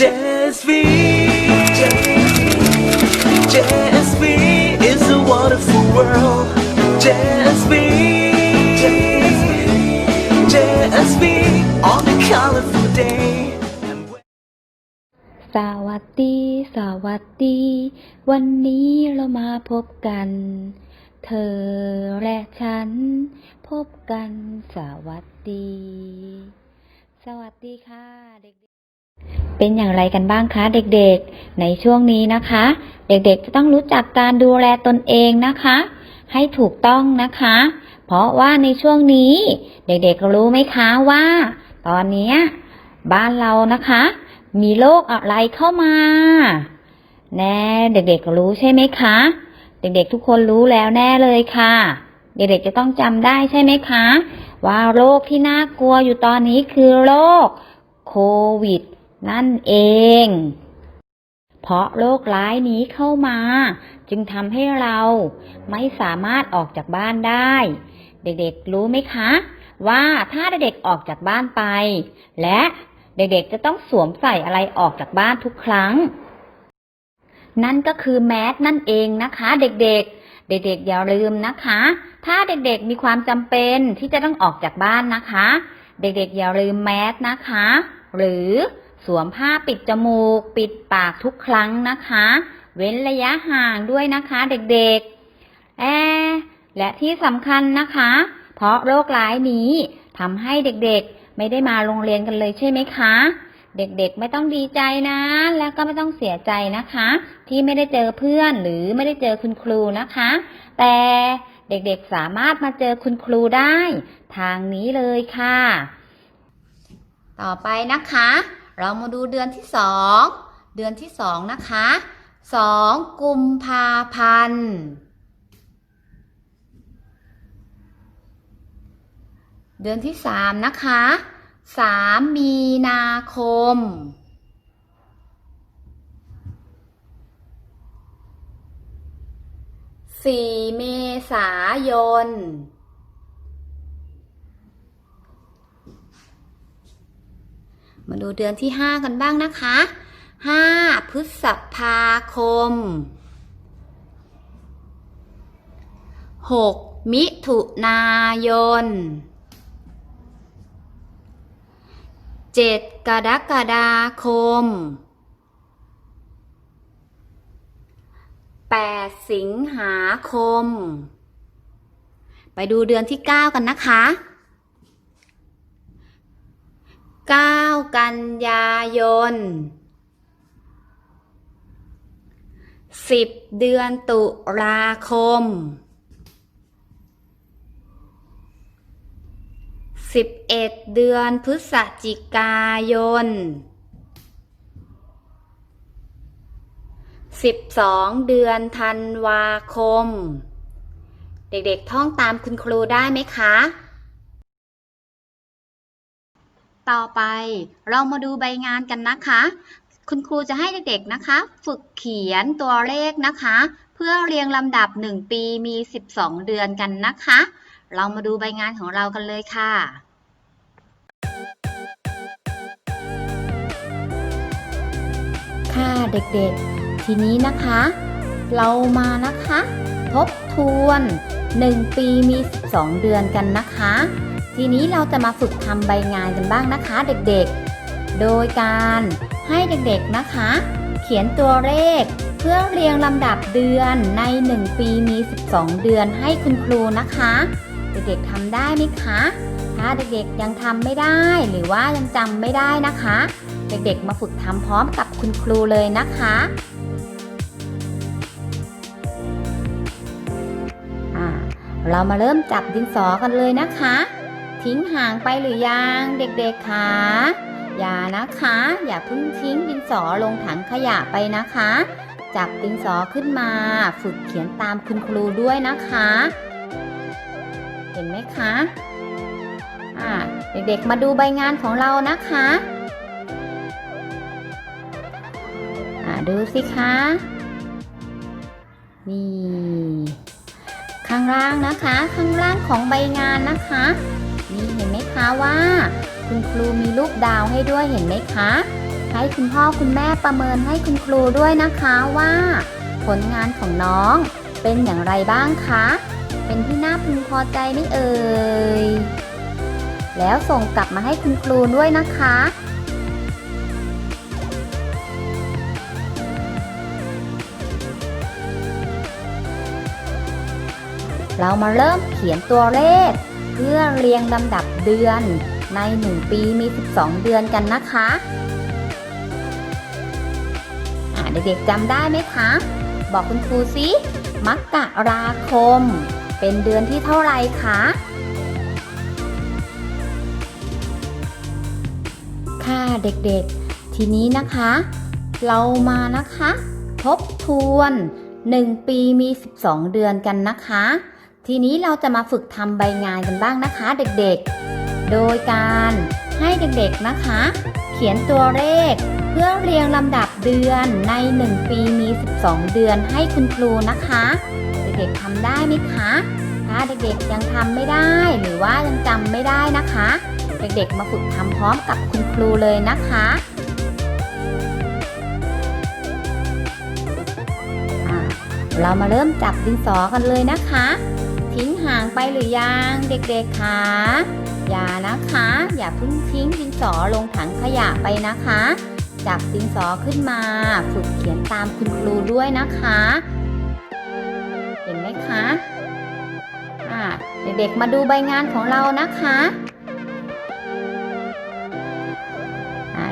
JSV JSV is a wonderful world JSV JSV on a colorful day สวัสดี สวัสดี วันนี้เรามาพบกัน เธอและฉัน พบกัน สวัสดี สวัสดีค่ะเด็ก เป็นอย่างไรกันบ้างคะเด็กๆ ในช่วงนี้นะคะ เด็กๆจะต้องรู้จักการดูแลตนเองนะคะ ให้ถูกต้องนะคะ เพราะว่าในช่วงนี้ เด็กๆรู้ไหมคะว่า ตอนนี้บ้านเรานะคะ มีโรคอะไรเข้ามาแน่เด็กๆรู้ใช่ไหมคะ เด็กๆทุกคนรู้แล้วแน่เลยค่ะ เด็กๆจะต้องจำได้ใช่ไหมคะ ว่าโรคที่น่ากลัวอยู่ตอนนี้คือโรคโควิด นั่นเอง เพราะโรคร้ายนี้เข้ามา จึงทำให้เราไม่สามารถออกจากบ้านได้ เด็กๆรู้ไหมคะ ว่าถ้าเด็กๆออกจากบ้านไป และเด็กๆจะต้องสวมใส่อะไรออกจากบ้านทุกครั้ง นั่นก็คือแมสนั่นเองนะคะ เด็กๆเด็กๆอย่าลืมนะคะ ถ้าเด็กๆมีความจำเป็นที่จะต้องออกจากบ้านนะคะ เด็กๆอย่าลืมแมสนะคะ หรือ สวมผ้าปิดจมูก ปิดปากทุกครั้งนะคะ เว้นระยะห่างด้วยนะคะเด็กๆแอและที่สำคัญนะคะ เพราะโรคร้ายนี้ทำให้เด็กๆ ไม่ได้มาโรงเรียนกันเลยใช่ไหมคะ เด็กๆไม่ต้องดีใจนะ แล้วก็ไม่ต้องเสียใจนะคะ ที่ไม่ได้เจอเพื่อนหรือไม่ได้เจอคุณครูนะคะ แต่เด็กๆสามารถมาเจอคุณครูได้ ทางนี้เลยค่ะ ต่อไปนะคะ เรามาดูเดือนที่สองเดือนที่สองนะคะสองกุมภาพันธ์เดือนที่สามนะคะสามมีนาคม สี่เมษายน มาดูเดือนที่ห้ากันบ้างนะคะห้าพฤษภาคมหกมิถุนายนเจ็ดกรกฎาคมแปดสิงหาคม ไปดูเดือนที่เก้ากันนะคะ 9 กันยายน 10 เดือนตุลาคม 11 เดือนพฤศจิกายน 12 เดือนธันวาคม เด็กๆท่องตามคุณครูได้ไหมคะ ต่อไปเรามาดูใบงานกันนะคะ คุณครูจะให้เด็กๆนะคะ ฝึกเขียนตัวเลขนะคะ เพื่อเรียงลำดับ 1 ปีมี 12 เดือนกันนะคะ เรามาดูใบงานของเรากันเลยค่ะค่ะเด็กๆ ทีนี้นะคะ เรามานะคะ ทบทวน 1 ปีมี 12 เดือนกันนะคะ ทีนี้เราจะมาฝึกทำใบงานกันบ้างนะคะเด็กๆ โดยการให้เด็กๆนะคะ เขียนตัวเลข เพื่อเรียงลำดับเดือนใน 1 ปีมี 12 เดือนให้คุณครูนะคะ เด็กๆทำได้ไหมคะถ้าเด็กๆยังทำไม่ได้หรือว่ายังจำไม่ได้นะคะ เด็กๆมาฝึกทำพร้อมกับคุณครูเลยนะคะอ่าเรามาเริ่มจับดินสอกันเลยนะคะ ทิ้งห่างไปหรือยังเด็กๆคะอย่านะคะ อย่าเพิ่งทิ้งดินสอลงถังขยะไปนะคะ จับดินสอขึ้นมา ฝึกเขียนตามคุณครูด้วยนะคะ เห็นไหมคะอ่าเด็กๆมาดูใบงานของเรานะคะดูสิคะ นี่ ข้างล่างนะคะ ข้างล่างของใบงานนะคะ คะว่า คุณครูมีรูปดาวให้ด้วยเห็นไหมคะ ให้คุณพ่อคุณแม่ประเมินให้คุณครูด้วยนะคะว่า ผลงานของน้องเป็นอย่างไรบ้างคะ เป็นที่น่าพึงพอใจไหมเอ่ย แล้วส่งกลับมาให้คุณครูด้วยนะคะเรามาเริ่มเขียนตัวเลข เพื่อเรียงลำดับเดือน ใน 1 ปีมี 12 เดือนกันนะคะเด็กๆจำได้ไหมคะ บอกคุณครูสิมกราคม เป็นเดือนที่เท่าไรคะค่ะเด็กๆ ทีนี้นะคะ เรามานะคะ ทบทวน 1 ปีมี 12 เดือนกันนะคะ ทีนี้เราจะมาฝึกทำใบงานกันบ้างนะคะเด็กๆ โดยการให้เด็กๆนะคะ เขียนตัวเลข เพื่อเรียงลำดับเดือนใน 1 ปีมี 12 เดือนให้คุณครูนะคะ เด็กๆทำได้ไหมคะถ้าเด็กๆยังทำไม่ได้หรือว่ายังจำไม่ได้นะคะ เด็กๆมาฝึกทำพร้อมกับคุณครูเลยนะคะเรามาเริ่มจับดินสอกันเลยนะคะ ทิ้งห่างไปหรือยังเด็กๆคะอย่านะคะ อย่าเพิ่งทิ้งดินสอลงถังขยะไปนะคะ จับดินสอขึ้นมาฝึกเขียนตามคุณครูด้วยนะคะ เห็นไหมคะเด็กๆมาดูใบงานของเรานะคะ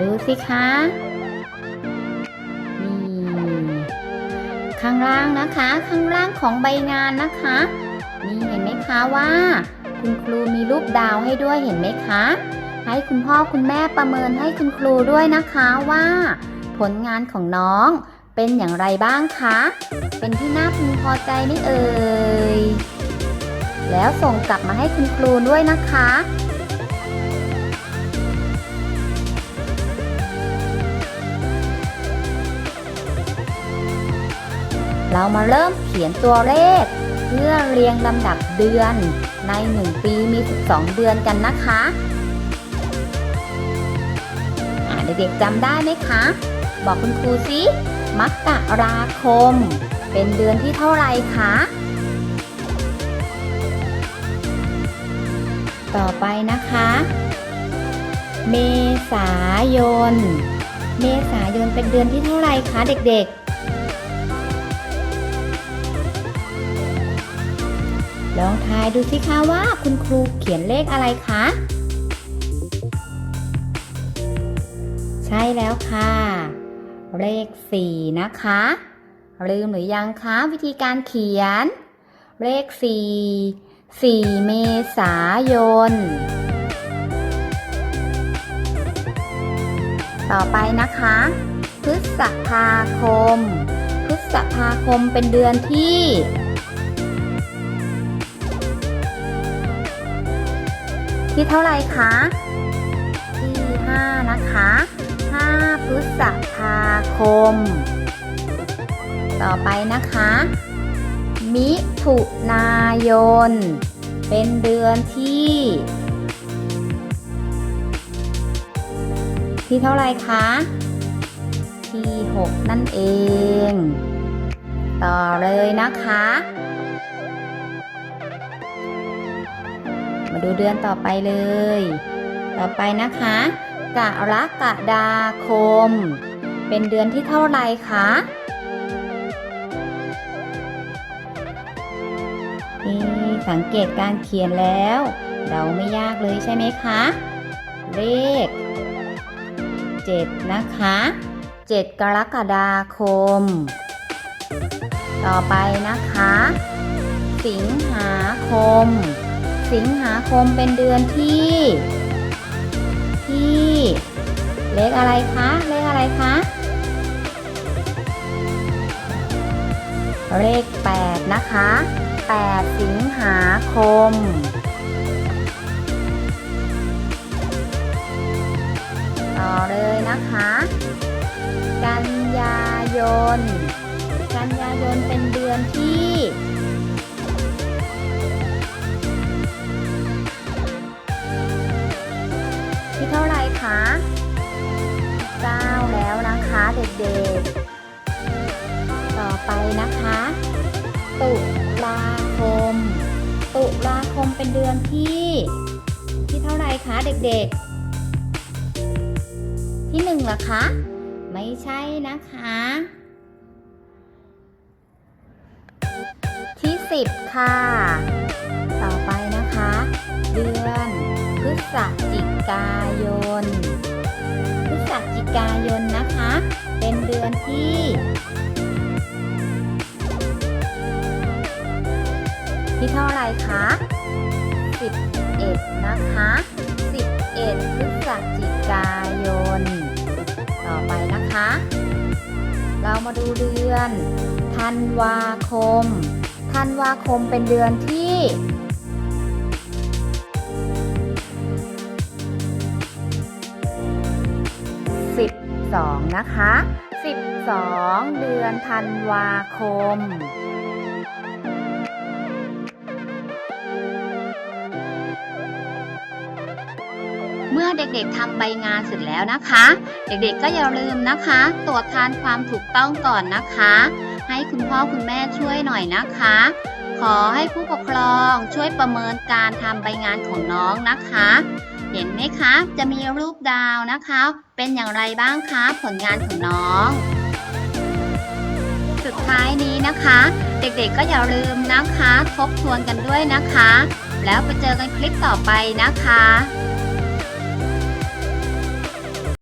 ดูสิคะนี่ข้างล่างนะคะ ข้างล่างของใบงานนะคะ คะว่า คุณครูมีรูปดาวให้ด้วยเห็นไหมคะ ให้คุณพ่อคุณแม่ประเมินให้คุณครูด้วยนะคะว่า ผลงานของน้องเป็นอย่างไรบ้างคะ เป็นที่น่าพึงพอใจไหมเอ่ย แล้วส่งกลับมาให้คุณครูด้วยนะคะเรามาเริ่มเขียนตัวเลข เพื่อเรียงลำดับเดือน ใน 1 ปีมี 12 เดือนกันนะคะอ่เด็กๆจำได้ไหมคะ บอกคุณครูสิมกราคม เป็นเดือนที่เท่าไรคะ ต่อไปนะคะ เมษายน เมษายนเป็นเดือนที่เท่าไรคะเด็กๆ ลองทายดูสิคะว่าคุณครูเขียนเลขอะไรคะ ใช่แล้วค่ะ เลข 4 นะคะ ลืมหรือยังคะวิธีการเขียน เลข 4 4 เมษายน ต่อไปนะคะ พฤษภาคม พฤษภาคมเป็นเดือนที่ ที่เท่าไหร่คะที่5นะคะ 5 พฤษภาคม ต่อไปนะคะ มิถุนายน เป็นเดือนที่ ที่เท่าไหร่คะ ที่ 6 นั่นเอง ต่อเลยนะคะ มาดูเดือนต่อไปเลย ต่อไปนะคะกรกฎาคม เป็นเดือนที่เท่าไรคะนี่สังเกตการเขียนแล้วเราไม่ยากเลยใช่ไหมคะ เลข 7 นะคะ 7 กรกฎาคม ต่อไปนะคะ สิงหาคม สิงหาคมเป็นเดือนที่ ที่ เลขอะไรคะ เลขอะไรคะ เลข 8 นะคะ 8 สิงหาคมต่อเลยนะคะ กันยายน กันยายนเป็นเดือนที่ เด็กๆ ต่อไปนะคะ ตุลาคม ตุลาคมเป็นเดือนที่ ที่เท่าไหร่คะเด็กๆ ที่หนึ่งเหรอคะ ไม่ใช่นะคะ ที่สิบค่ะ ต่อไปนะคะ เดือนพฤศจิกายน พฤศจิกายนนะ คะเป็นเดือนที่ที่เท่าไรคะ11 นะคะ 11 พฤศจิกายน ต่อไปนะคะ เรามาดูเดือนธันวาคม ธันวาคมเป็นเดือนที่12 นะคะ 12 เดือนธันวาคม เมื่อเด็กๆทำใบงานเสร็จแล้วนะคะ เด็กๆก็อย่าลืมนะคะ ตรวจทานความถูกต้องก่อนนะคะ ให้คุณพ่อคุณแม่ช่วยหน่อยนะคะ ขอให้ผู้ปกครองช่วยประเมินการทำใบงานของน้องนะคะ เห็นไหมคะ จะมีรูปดาวนะคะ เป็นอย่างไรบ้างคะผลงานของน้อง สุดท้ายนี้นะคะ เด็กๆก็อย่าลืมนะคะ ทบทวนกันด้วยนะคะ แล้วไปเจอกันคลิปต่อไปนะคะ